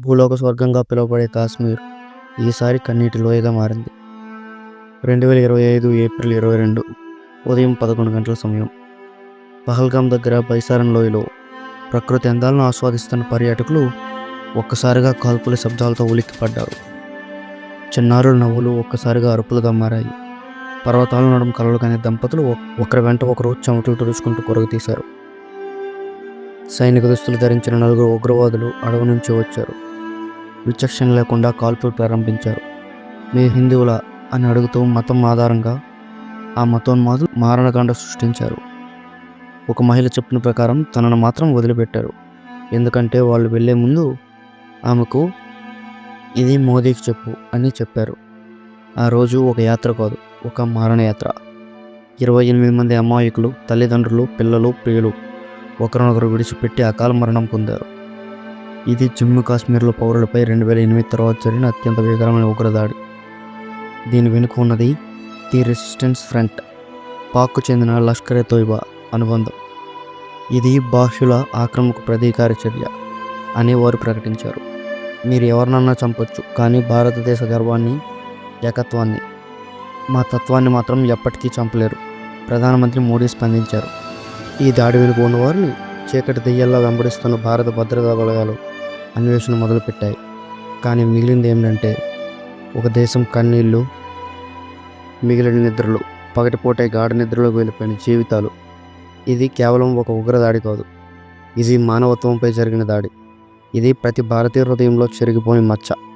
భూలోక స్వర్గంగా పిలువబడే కాశ్మీర్ ఈసారి కన్నీటి లోయగా మారింది. రెండు వేల ఇరవై ఐదు ఏప్రిల్ ఇరవై రెండు ఉదయం పదకొండు గంటల సమయం. పహల్గాం దగ్గర బైసారన్ లోయలో ప్రకృతి అందాలను ఆస్వాదిస్తున్న పర్యాటకులు ఒక్కసారిగా కాల్పుల శబ్దాలతో ఉలిక్కిపడ్డారు. చిన్నారుల నవ్వులు ఒక్కసారిగా అరుపులుగా మారాయి. పర్వతాల నడుము కలలు కాని దంపతులు ఒకరి వెంట ఒకరు చెమటలు తుడుచుకుంటూ కొరకు తీశారు సైనిక దుస్తులు ధరించిన నలుగురు ఉగ్రవాదులు అడవి నుంచి వచ్చారు. విచక్షణ లేకుండా కాల్పులు ప్రారంభించారు. మీ హిందువుల? అని అడుగుతూ మతం ఆధారంగా ఆ మతోన్మాదు మారణకాండ సృష్టించారు. ఒక మహిళ చెప్పిన ప్రకారం తనను మాత్రం వదిలిపెట్టారు. ఎందుకంటే వాళ్ళు వెళ్ళే ముందు ఆమెకు ఇది మోదీకి చెప్పు అని చెప్పారు. ఆ రోజు ఒక యాత్ర కాదు ఒక మారణయాత్ర. ఇరవై ఎనిమిది మంది అమాయకులు తల్లిదండ్రులు పిల్లలు ప్రియులు ఒకరినొకరు విడిచిపెట్టి అకాల మరణం పొందారు. ఇది జమ్మూ కాశ్మీర్లో పౌరులపై రెండు వేల ఎనిమిది తర్వాత జరిగిన అత్యంత భీకరమైన ఉగ్రదాడి. దీని వెనుక ఉన్నది ది రెసిస్టెన్స్ ఫ్రంట్. పాక్కు చెందిన లష్కరే తోయిబా అనుబంధం. ఇది బాహ్యుల ఆక్రమణకు ప్రతీకార చర్య అని వారు ప్రకటించారు. మీరు ఎవరినన్నా చంపొచ్చు కానీ భారతదేశ గర్వాన్ని ఏకత్వాన్ని మా తత్వాన్ని మాత్రం ఎప్పటికీ చంపలేరు ప్రధానమంత్రి మోడీ స్పందించారు. ఈ దాడి వెనుక ఉన్న వారిని చీకటి దెయ్యాల్లో వెంబడిస్తున్న భారత భద్రతా బలగాలు అన్వేషణ మొదలుపెట్టాయి. కానీ మిగిలింది ఏమిటంటే ఒక దేశం కన్నీళ్ళు మిగిలిన నిద్రలు పగటిపూటే గాఢ నిద్రలోకి వెళ్ళిపోయిన జీవితాలు. ఇది కేవలం ఒక ఉగ్రదాడి కాదు. ఇది మానవత్వంపై జరిగిన దాడి. ఇది ప్రతి భారతీయ హృదయంలో చెరిగిపోయిన మచ్చ.